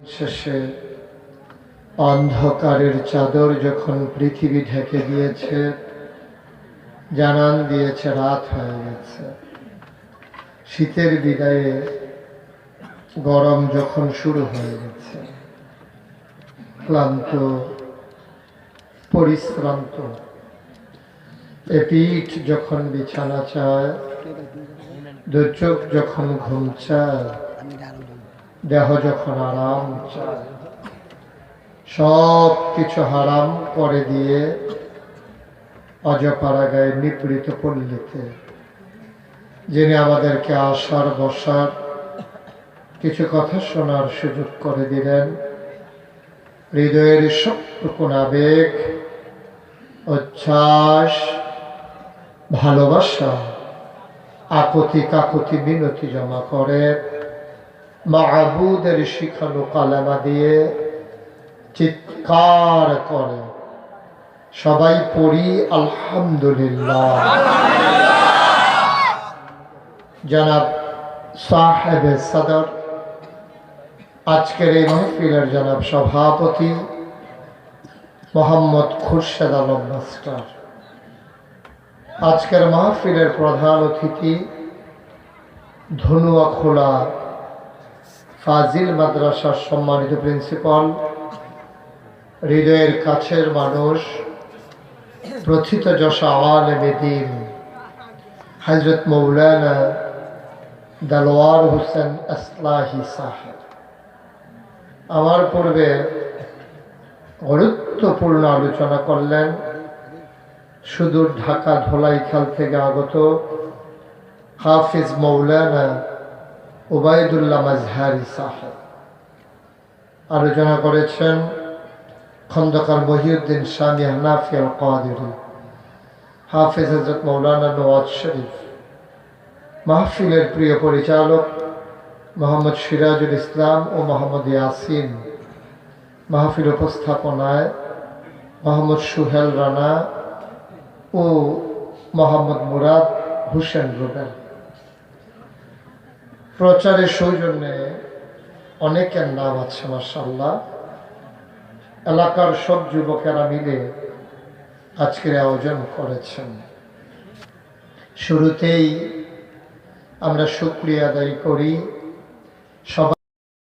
শেষে অন্ধকারের চাদর যখন পৃথিবী ঢেকে দিয়েছে, জানান দিয়েছে, রাত হয়ে গেছে। শীতের বিদায়ে গরম যখন শুরু হয়ে গেছে, ক্লান্ত, পরিশ্রান্ত এ পিঠ যখন বিছানা চায় দু চোখ যখন ঘুম চায় দেহ যখন আরাম সব কিছু হারাম করে দিয়ে অজপাড়া গায়ে নিপীড়িত পল্লীতে, যিনি আমাদেরকে আসার বসার কিছু কথা শোনার সুযোগ করে দিলেন, হৃদয়ের সবটুকুন আবেগ, উচ্ছ্বাস, ভালোবাসা আকতি কাকুতি মিনতি জমা করে মাহবুদের শিখানো দিয়ে চিৎকার করে। সবাই পড়ি, আলহামদুলিল্লাহ। জনাব সাহেবে আজকের এই মাহফিলের জনাব সভাপতি মোহাম্মদ খুরশেদ আলম মাস্টার। আজকের মাহফিলের প্রধান অতিথি ধনুয়া খোলা ফাজিল মাদ্রাসার সম্মানিত প্রিন্সিপাল, হৃদয়ের কাছের মানুষ, প্রথিত যশা আলেমে দিন হজরত মৌলানা দালোয়ার হোসেন আসলাহি সাহেব। আমার পূর্বে গুরুত্বপূর্ণ আলোচনা করলেন, সুদূর ঢাকা ধোলাই ধোলাইখাল থেকে আগত হাফিজ মৌলানা ওবায়দুল্লাহ মাজহারি সাহেব। আলোচনা করেছেন খন্দকার মহিউদ্দিন স্বামী হানাফি আল কাদিরি হাফিজ হজরত মৌলানা নওয়াজ শরীফ, মাহফিলের প্রিয় পরিচালক মোহাম্মদ সিরাজুল ইসলাম ও মোহাম্মদ ইয়াসিন, মাহফিল উপস্থাপনায় মোহাম্মদ সুহেল রানা ও মোহাম্মদ মুরাদ হুসেন রুবেল। প্রচারের সৌজন্যে অনেকের নাম আছে মার্শাল্লাহ এলাকার সব যুবকেরা মিলে আজকের আয়োজন করেছেন। শুরুতেই আমরা শুক্রিয়া আদায় করি। সবাই